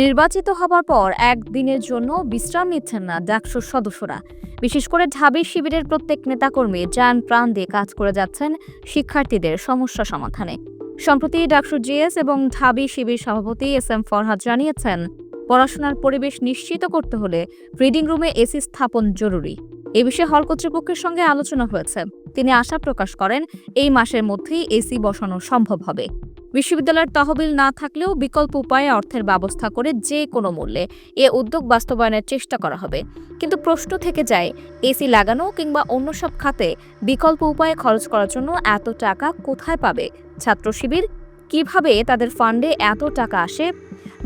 নির্বাচিত হবার পর একদিনের জন্য বিশ্রাম নিচ্ছেন না ডাকসুর সদস্যরা। বিশেষ করে ঢাবি শিবিরের প্রত্যেক নেতাকর্মী যান প্রাণ দিয়ে কাজ করে যাচ্ছেন শিক্ষার্থীদের সমস্যা সমাধানে। সম্প্রতি ডাকসু জিএস এবং ঢাবি শিবির সভাপতি এস এম ফরহাদ জানিয়েছেন, পড়াশোনার পরিবেশ নিশ্চিত করতে হলে রিডিং রুমে এসি স্থাপন জরুরি। এ বিষয়ে হল কর্তৃপক্ষের সঙ্গে আলোচনা হয়েছে। তিনি আশা প্রকাশ করেন, এই মাসের মধ্যেই এসি বসানো সম্ভব হবে। বিশ্ববিদ্যালয়ের তহবিল না থাকলেও বিকল্প উপায়ে অর্থের ব্যবস্থা করে যে কোনো মূল্যে এ উদ্যোগ বাস্তবায়নের চেষ্টা করা হবে। কিন্তু প্রশ্ন থেকে যায়, এসি লাগানো কিংবা অন্য সব খাতে বিকল্প উপায়ে খরচ করার জন্য এত টাকা কোথায় পাবে? ছাত্র শিবির কীভাবে তাদের ফান্ডে এত টাকা আসে?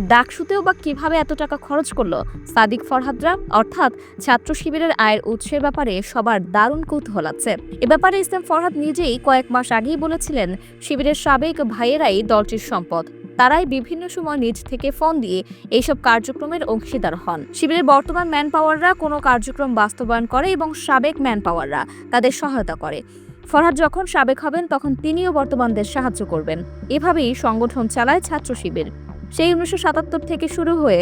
ডাকসুতেও বা কীভাবে এত টাকা খরচ করল? সাদিক ফরহাদরা, অর্থাৎ ছাত্র শিবিরের আয়ের উৎসের ব্যাপারে সবার দারুণ কৌতূহল আছে। এ ব্যাপারে ইসলাম ফরহাদ নিজেই কয়েক মাস আগেই বলেছিলেন, শিবিরের সাবেক ভাইয়েরাই দলটির সম্পদ। তারাই বিভিন্ন সময় নিজ থেকে ফোন দিয়ে এইসব কার্যক্রমের অংশীদার হন। শিবিরের বর্তমান ম্যান পাওয়াররা কোনো কার্যক্রম বাস্তবায়ন করে এবং সাবেক ম্যান পাওয়াররা তাদের সহায়তা করে। ফরহাদ যখন সাবেক হবেন, তখন তিনিও বর্তমানদের সাহায্য করবেন। এভাবেই সংগঠন চালায় ছাত্র শিবির। সেই উনিশশো সাতাত্তর থেকে শুরু হয়ে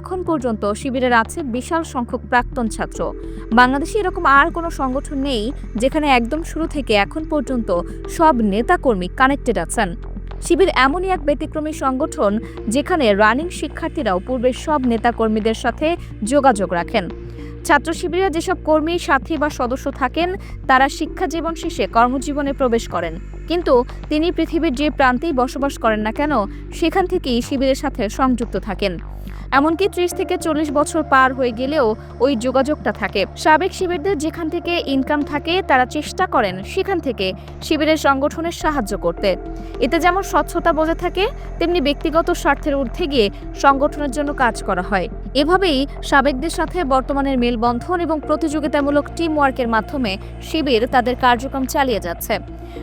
এখন পর্যন্ত শিবিরের আছে বিশাল সংখ্যক প্রাক্তন ছাত্র। বাংলাদেশে এরকম আর কোনো সংগঠন নেই যেখানে একদম শুরু থেকে এখন পর্যন্ত সব নেতাকর্মী কানেক্টেড আছেন। শিবির এমনই এক ব্যতিক্রমী সংগঠন যেখানে রানিং শিক্ষার্থীরাও পূর্বের সব নেতাকর্মীদের সাথে যোগাযোগ রাখেন। ছাত্র শিবিরে যেসব কর্মী, সাথী বা সদস্য থাকেন, তারা শিক্ষা জীবন শেষে কর্মজীবনে প্রবেশ করেন। কিন্তু তিনি পৃথিবীর যে প্রান্তেই বসবাস করেন না কেন, সেখান থেকেই শিবিরের সাথে সংযুক্ত থাকেন। এমনকি ত্রিশ থেকে চল্লিশ বছর পার হয়ে গেলেও ওই যোগাযোগটা থাকে। সাবেক শিবিরদের যেখান থেকে ইনকাম থাকে, তারা চেষ্টা করেন সেখান থেকে শিবিরের সংগঠনের সাহায্য করতে। এতে যেমন স্বচ্ছতা বজায় থাকে, তেমনি ব্যক্তিগত স্বার্থের ঊর্ধ্বে গিয়ে সংগঠনের জন্য কাজ করা হয়। এভাবেই সাবেকদের সাথে বর্তমানের মেলবন্ধন এবং প্রতিযোগিতামূলক টিম ওয়ার্কের মাধ্যমে শিবির তাদের কার্যক্রম চালিয়ে যাচ্ছে।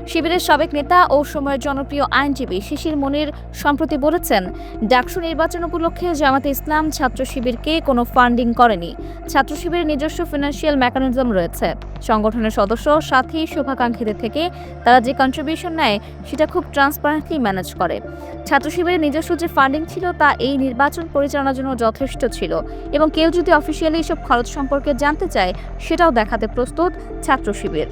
শিবিরের সাবেক নেতা ও সময়ের জনপ্রিয় আইনজীবী শিশির মনির সম্প্রতি বলেছেন, ডাকসু নির্বাচন উপলক্ষে জামাতে ইসলাম ছাত্র শিবিরকে কোনো ফান্ডিং করেনি। ছাত্র শিবিরের নিজস্ব ফিনান্সিয়াল মেকানিজম রয়েছে। সংগঠনের সদস্য, সাথী, শুভাকাঙ্ক্ষীদের থেকে তারা যে কন্ট্রিবিউশন নেয়, সেটা খুব ট্রান্সপারেন্টলি ম্যানেজ করে। ছাত্র শিবিরের নিজস্ব যে ফান্ডিং ছিল, তা এই নির্বাচন পরিচালনার জন্য যথেষ্ট ছিল এবং কেউ যদি অফিসিয়ালি এসব খরচ সম্পর্কে জানতে চায়, সেটাও দেখাতে প্রস্তুত ছাত্র শিবির।